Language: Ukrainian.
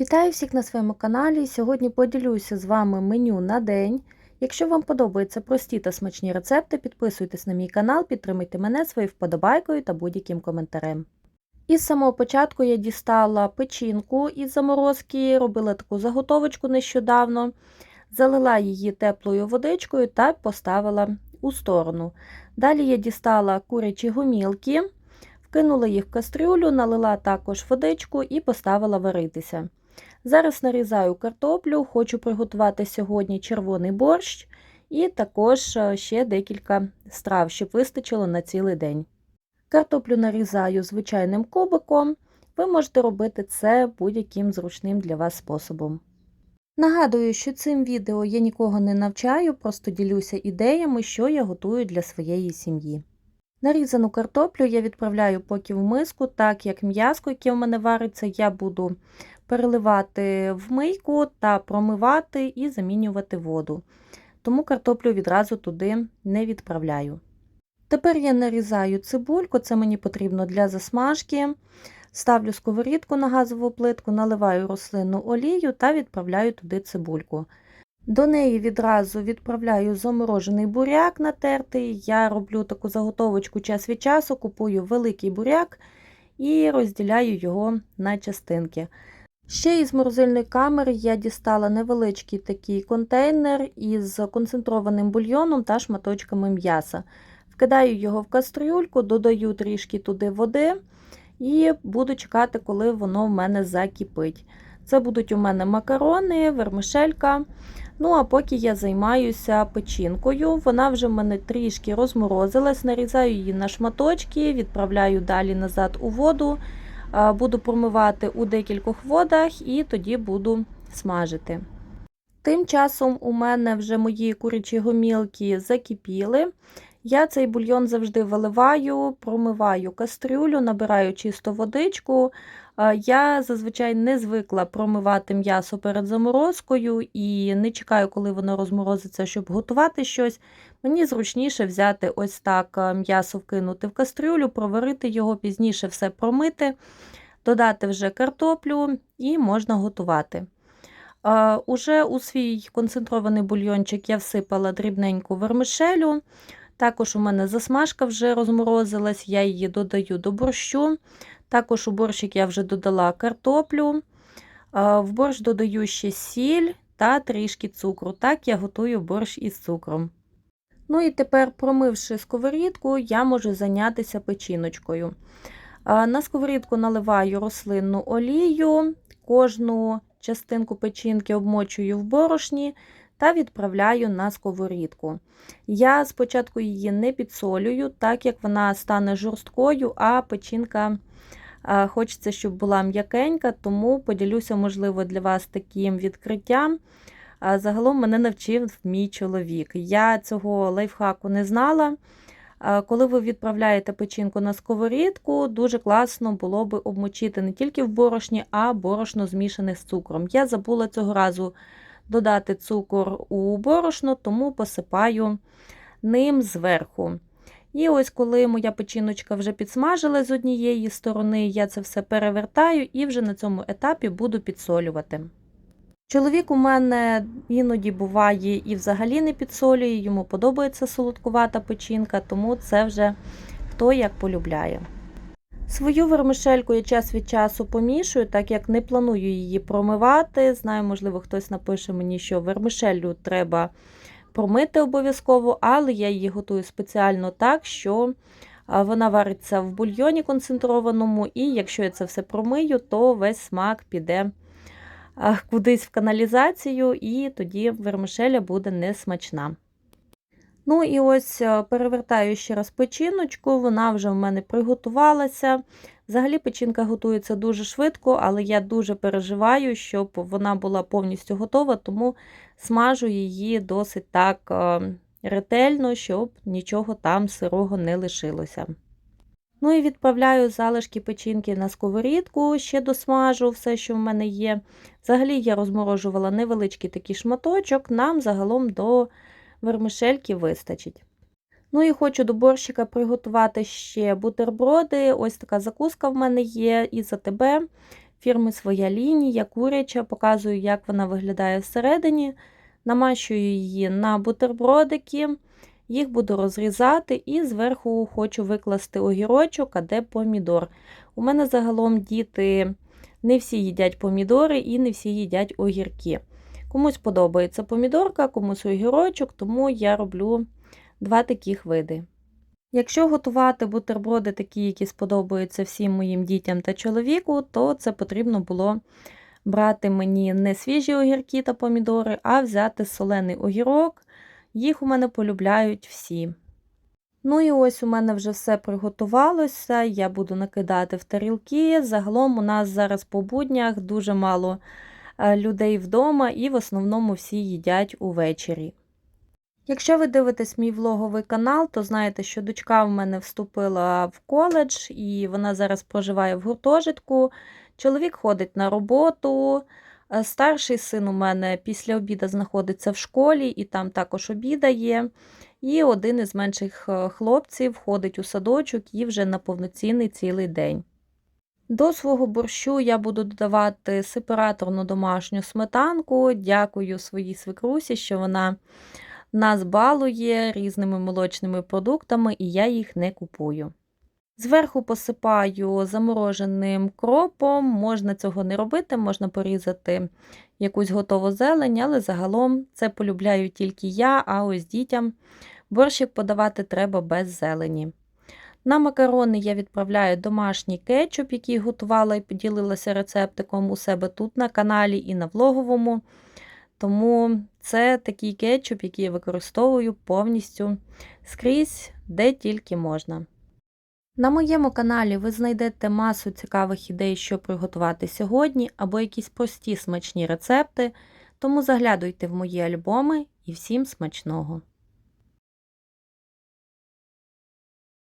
Вітаю всіх на своєму каналі. Сьогодні поділюся з вами меню на день. Якщо вам подобаються прості та смачні рецепти, підписуйтесь на мій канал, підтримуйте мене своєю вподобайкою та будь-яким коментарем. Із самого початку я дістала печінку із заморозки, робила таку заготовочку нещодавно, залила її теплою водичкою та поставила у сторону. Далі я дістала курячі гумілки, вкинула їх в кастрюлю, налила також водичку і поставила варитися. Зараз нарізаю картоплю, хочу приготувати сьогодні червоний борщ і також е, ще декілька страв, щоб вистачило на цілий день. Картоплю нарізаю звичайним кубиком, ви можете робити це будь-яким зручним для вас способом. Нагадую, що цим відео я нікого не навчаю, просто ділюся ідеями, що я готую для своєї сім'ї. Нарізану картоплю я відправляю поки в миску, так як м'язко, яке в мене вариться, я буду переливати в мийку та промивати і замінювати воду. Тому картоплю відразу туди не відправляю. Тепер я нарізаю цибульку, це мені потрібно для засмажки. Ставлю сковорідку на газову плитку, наливаю рослинну олію та відправляю туди цибульку. До неї відразу відправляю заморожений буряк натертий. Я роблю таку заготовочку час від часу, купую великий буряк і розділяю його на частинки. Ще із морозильної камери я дістала невеличкий такий контейнер із концентрованим бульйоном та шматочками м'яса. Вкидаю його в кастрюльку, додаю трішки туди води і буду чекати, коли воно в мене закипить. Це будуть у мене макарони, вермишелька. Ну, а поки я займаюся печінкою, вона вже в мене трішки розморозилась, нарізаю її на шматочки, відправляю далі назад у воду. Буду промивати у декількох водах і тоді буду смажити. Тим часом у мене вже мої курячі гомілки закипіли. Я цей бульйон завжди виливаю, промиваю кастрюлю, набираю чисту водичку. Я зазвичай не звикла промивати м'ясо перед заморозкою і не чекаю, коли воно розморозиться, щоб готувати щось. Мені зручніше взяти ось так м'ясо вкинути в кастрюлю, проварити його, пізніше все промити, додати вже картоплю і можна готувати. Уже у свій концентрований бульйончик я всипала дрібненьку вермишелю. Також у мене засмажка вже розморозилась, я її додаю до борщу. Також у борщик я вже додала картоплю. В борщ додаю ще сіль та трішки цукру. Так я готую борщ із цукром. Ну і тепер, промивши сковорідку, я можу зайнятися печіночкою. На сковорідку наливаю рослинну олію, кожну частинку печінки обмочую в борошні та відправляю на сковорідку. Я спочатку її не підсолюю, так як вона стане жорсткою, а печінка хочеться, щоб була м'якенька, тому поділюся, можливо, для вас таким відкриттям. Загалом мене навчив мій чоловік. Я цього лайфхаку не знала. Коли ви відправляєте печінку на сковорідку, дуже класно було би обмочити не тільки в борошні, а борошно змішане з цукром. Я забула цього разу додати цукор у борошно, тому посипаю ним зверху. І ось коли моя печіночка вже підсмажила з однієї сторони, я це все перевертаю і вже на цьому етапі буду підсолювати. Чоловік у мене іноді буває і взагалі не підсолює, йому подобається солодкувата печінка, тому це вже хто як полюбляє. Свою вермишельку я час від часу помішую, так як не планую її промивати. Знаю, можливо, хтось напише мені, що вермишелю треба промити обов'язково, але я її готую спеціально так, що вона вариться в бульйоні концентрованому, і якщо я це все промию, то весь смак піде кудись в каналізацію, і тоді вермишеля буде несмачна. Ну і ось перевертаю ще раз печіночку, вона вже в мене приготувалася. Взагалі печінка готується дуже швидко, але я дуже переживаю, щоб вона була повністю готова, тому смажу її досить так ретельно, щоб нічого там сирого не лишилося. Ну і відправляю залишки печінки на сковорідку, ще досмажу все, що в мене є. Взагалі я розморожувала невеличкий такий шматочок, нам загалом до вермишельки вистачить. Ну і хочу до борщика приготувати ще бутерброди. Ось така закуска в мене є із АТБ. фірми Своя лінія, куряча, показую, як вона виглядає всередині. Намащую її на бутербродики, їх буду розрізати і зверху хочу викласти огірочок, а де помідор. У мене загалом діти не всі їдять помідори і не всі їдять огірки. Комусь подобається помідорка, комусь огірочок, тому я роблю два таких види. Якщо готувати бутерброди такі, які сподобаються всім моїм дітям та чоловіку, то це потрібно було брати мені не свіжі огірки та помідори, а взяти солений огірок. Їх у мене полюбляють всі. Ну і ось у мене вже все приготувалося, я буду накидати в тарілки. Загалом у нас зараз по буднях дуже мало людей вдома і в основному всі їдять увечері. Якщо ви дивитесь мій влоговий канал, то знаєте, що дочка в мене вступила в коледж і вона зараз проживає в гуртожитку. Чоловік ходить на роботу. е, Старший син у мене після обіду знаходиться в школі і там також обідає. І один із менших е, хлопців ходить у садочок і вже на повноцінний цілий день. До свого борщу я буду додавати сепараторну домашню сметанку. Дякую своїй свекрусі, що вона нас балує різними молочними продуктами, і я їх не купую. Зверху посипаю замороженим кропом, можна цього не робити, можна порізати якусь готову зелень, але загалом це полюбляю тільки я, а ось дітям борщик подавати треба без зелені. На макарони я відправляю домашній кетчуп, який готувала і поділилася рецептиком у себе тут на каналі і на влоговому. Тому це такий кетчуп, який я використовую повністю скрізь, де тільки можна. На моєму каналі ви знайдете масу цікавих ідей, що приготувати сьогодні, або якісь прості смачні рецепти, тому заглядуйте в мої альбоми і всім смачного!